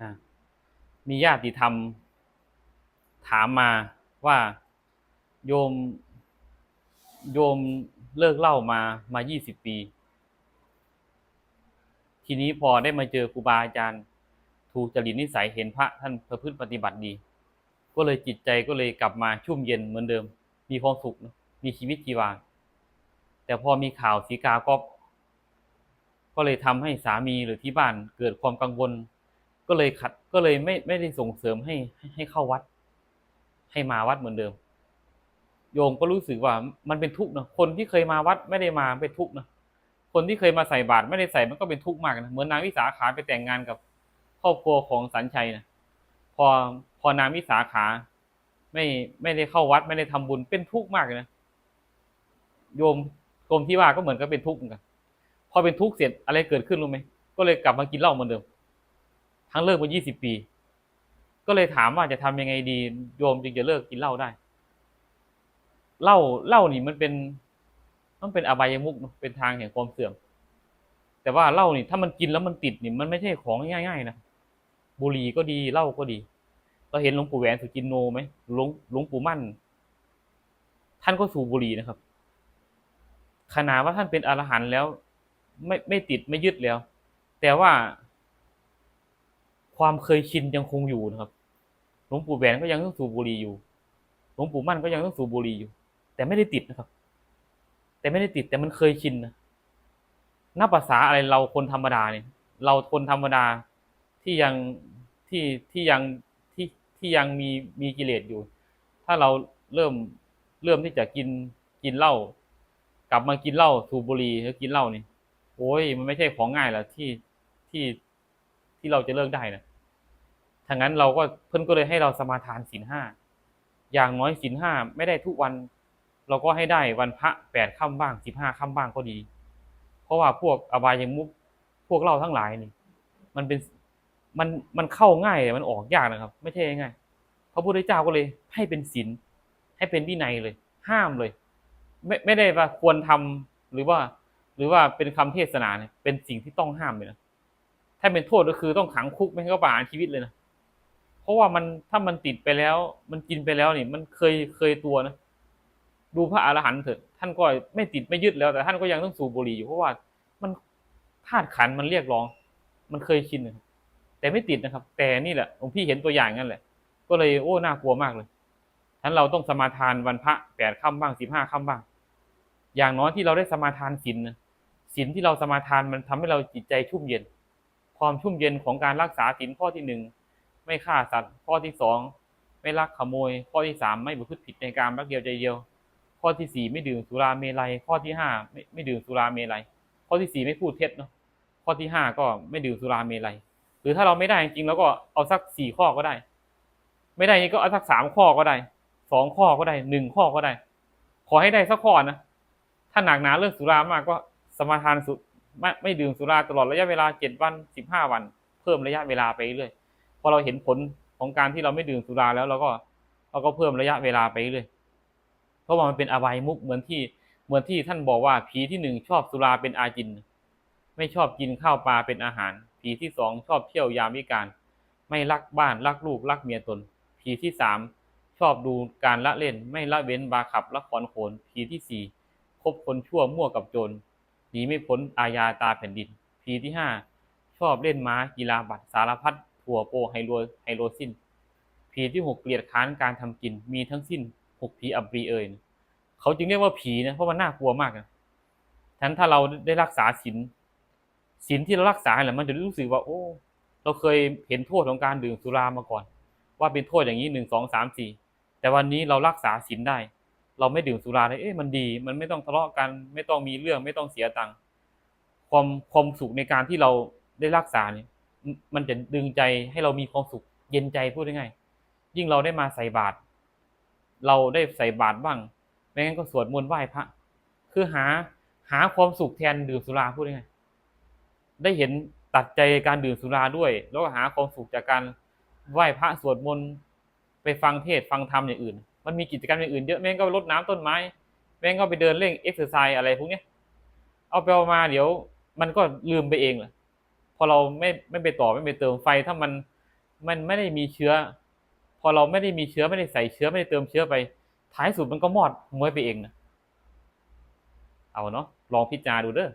อะมีญาติธรรม ถามมาว่าโยมโยมเลิกเล้ามามายี่สิบปี ทีนี้พอได้มาเจอครูบาอาจารย์ ถูกจริตนิสัยเห็นพระท่านประพฤติปฏิบัติดี ก็เลยจิตใจก็เลยกลับมาชุ่มเย็นเหมือนเดิม มีความสุข มีชีวิตชีวา แต่พอมีข่าวสีกาก็ก็เลยทำให้สามีหรือที่บ้านเกิดความกังวล ก็เลยขัดก็เลยไม่ไม่ได้ส่งเสริมให้ให้เข้าวัด ให้มาวัดเหมือนเดิม โยมก็รู้สึกว่ามันเป็นทุกข์นะคนที่เคยมาวัดไม่ได้มาเป็นทุกข์นะคนที่เคยมาใส่บาตรไม่ได้ใส่มันก็เป็นทุกข์มากนะเหมือนนางวิสาขาไปแต่งงานกับครอบครัวของสันชัยนะพอพอนางวิสาขา ไม่ไม่ได้เข้าวัดไม่ได้ทำบุญเป็นทุกข์มากเลยนะโยมโยมที่ว่าก็เหมือนกับเป็นทุกข์เหมือนกันพอเป็นทุกข์เสร็จอะไรเกิดขึ้นรู้ไหมก็เลยกลับมากินเหล้าเหมือนเดิม ทั้งเลิกมายี่สิบปี ก็เลยถามว่าจะทำยังไงดีโยมจึงจะเลิกกินเหล้าได้เหล้าเหล้านี่มันเป็นมันเป็นอบายมุกเนอะเป็นทางแห่งความเสื่อม แต่ว่าเหล้านี่ถ้ามันกินแล้วมันติดนี่มันไม่ใช่ของง่ายๆนะบุหรี่ก็ดีเหล้าก็ดีเราเห็นหลวงปู่แหวนสุจินโนไหมหลวงหลวงปู่มั่น ท่านก็สูบบุหรี่นะครับขนาดว่าท่านเป็นอรหันต์แล้ว ไม่ไม่ติดไม่ยึดแล้ว แต่ว่า ความเคยชินยังคงอยู่นะครับ หลวงปู่แหวนก็ยังต้องสูบบุหรี่อยู่ หลวงปู่มั่นก็ยังต้องสูบบุหรี่อยู่ แต่ไม่ได้ติดนะครับ แต่ไม่ได้ติดแต่มันเคยชินนะนับภาษาอะไรเราคนธรรมดาเนี่ย เราคนธรรมดาที่ยังที่ที่ยังที่ที่ยังมีมีกิเลสอยู่ ถ้าเราเริ่มเริ่มที่จะกินกินเหล้ากลับมากินเหล้าสูบบุหรี่แล้วกินเหล้านี่โอ้ยมันไม่ใช่ของง่ายหรอกที่ที่ ที่เราจะเลิกได้นะถ้างั้นเราก็เพิ่อนก็เลยให้เราสมาทานศีลห้าอย่างน้อยศีลห้าไม่ได้ทุกวัน เราก็ให้ได้วันพระแปดค่ำบ้างสิบห้าค่ำบ้างก็ดี เพราะว่าพวกอบายมุกพวกเราทั้งหลายนี่ มันเป็นมันมันเข้าง่ายแต่มันออกยากนะครับ ไม่ใช่ง่ายพระพุทธเจ้าก็เลยให้เป็นศีลให้เป็นวินัยเลย ห้ามเลย ไม่ไม่ได้ว่าควรทำหรือว่า หรือว่าเป็นคำเทศนาเนี่ยเป็นสิ่งที่ต้องห้ามเลยนะ ถ้าเป็นโทษก็คือต้องขังคุกไม่ให้เขาประหารชีวิตเลยนะเพราะว่ามันถ้ามันติดไปแล้ว มันกินไปแล้วนี่มันเคยเคยตัวนะดูพระอรหันต์เถอะท่านก็ไม่ติดไม่ยึดแล้วแต่ท่านก็ยังต้องสูบบุหรี่อยู่เพราะว่ามันธาตุขันมันเรียกร้อง มันเคยชินนะแต่ไม่ติดนะครับ แต่นี่แหละหลวงพี่เห็นตัวอย่างนั่นแหละ ก็เลยโอ้น่ากลัวมากเลยฉะนั้นเราต้องสมาทานวันพระแปดค่ำบ้างสิบห้าค่ำบ้าง อย่างน้อยที่เราได้สมาทานศีลนะศีลที่เราสมาทานมันทำให้เราจิตใจชุ่มเย็น ความชุ่มเย็นของการรักษาศีลข้อที่หนึ่งไม่ฆ่าสัตว์ข้อที่สองไม่ลักขโมย ข้อที่สามไม่ประพฤติผิดในการรักเดียวใจเดียว ข้อที่สี่ไม่ดื่มสุราเมลัย ข้อที่ห้าไม่ไม่ดื่มสุราเมลัย ข้อที่สี่ไม่พูดเท็จเนาะข้อที่ห้าก็ไม่ดื่มสุราเมลัยหรือถ้าเราไม่ได้จริงๆแล้วก็เอาสักสี่ข้อก็ได้ ไม่ได้นี่ก็เอาสักสามข้อก็ได้สองข้อก็ได้หนึ่งข้อก็ได้ ขอให้ได้สักข้อนะถ้าหนักหนาเรื่องสุรามากก็สมาทานสุ ไม่ไม่ดื่มสุราตลอดระยะเวลาเจ็ดวันสิบห้าวัน เพิ่มระยะเวลาไปเรื่อยพอเราเห็นผลของการที่เราไม่ดื่มสุราแล้วเราก็เราก็เพิ่มระยะเวลาไปเรื่อยเพราะว่ามันเป็นอบายมุกเหมือนที่เหมือนที่ท่านบอกว่าผีที่หนึ่งชอบสุราเป็นอาจิน ไม่ชอบกินข้าวปลาเป็นอาหาร ผีที่สองชอบเที่ยวยามวิการ ไม่รักบ้านรักลูกรักเมียตน ผีที่สามชอบดูการละเล่น ไม่ละเว้นบาขับละครโขนผีที่สี่คบคนชั่วมั่วกับโจร หนีไม่พ้นอาญาตาแผ่นดินผีที่ห้าชอบเล่นม้ากีฬาบัตรสารพัดถั่วโปไฮโลไฮโลซินผีที่หกเกลียดค้านการทำกิน มีทั้งสิ้นหกผีอับรีเอ่ยเขาจึงเรียกว่าผีนะเพราะมันน่ากลัวมากนะฉะนั้นถ้าเราได้รักษาศีลศีลที่เรารักษาแหละมันจะรู้สึกว่า โอ้ เราเคยเห็นโทษของการดื่มสุรามาก่อน ว่าเป็นโทษอย่างนี้หนึ่งสองสามสี่แต่วันนี้เรารักษาศีลได้ เราไม่ดื่มสุราเลยเอ๊ะมันดี มันไม่ต้องทะเลาะกัน ไม่ต้องมีเรื่อง ไม่ต้องเสียตังค์ความความสุขในการที่เราได้รักษาเนี่ยมันจะดึงใจให้เรามีความสุขเย็นใจพูดง่ายๆยิ่งเราได้มาใส่บาตรเราได้ใส่บาตรบ้างไม่งั้นก็สวดมนต์ไหว้พระ คือหาหาความสุขแทนดื่มสุราพูดง่ายๆได้เห็นตัดใจการดื่มสุราด้วย แล้วก็หาความสุขจากการไหว้พระสวดมนต์ไปฟังเทศฟังธรรมอย่างอื่น มันมีกิจกรรมอย่างอื่นเยอะแม่งก็รดน้ำต้นไม้ แม่งก็ไปเดินเล่นเอ็กซ์ไซส์อะไรพวกเนี้ยเอาไปเอามาเดี๋ยวมันก็ลืมไปเองแหละพอเราไม่ไม่ไปต่อไม่ไปเติมไฟถ้ามันมันไม่ได้มีเชื้อ พอเราไม่ได้มีเชื้อไม่ได้ใส่เชื้อไม่ได้เติมเชื้อไป ท้ายสุดมันก็มอดมวยไปเองนะเอาเนาะลองพิจารณาดูเด้อ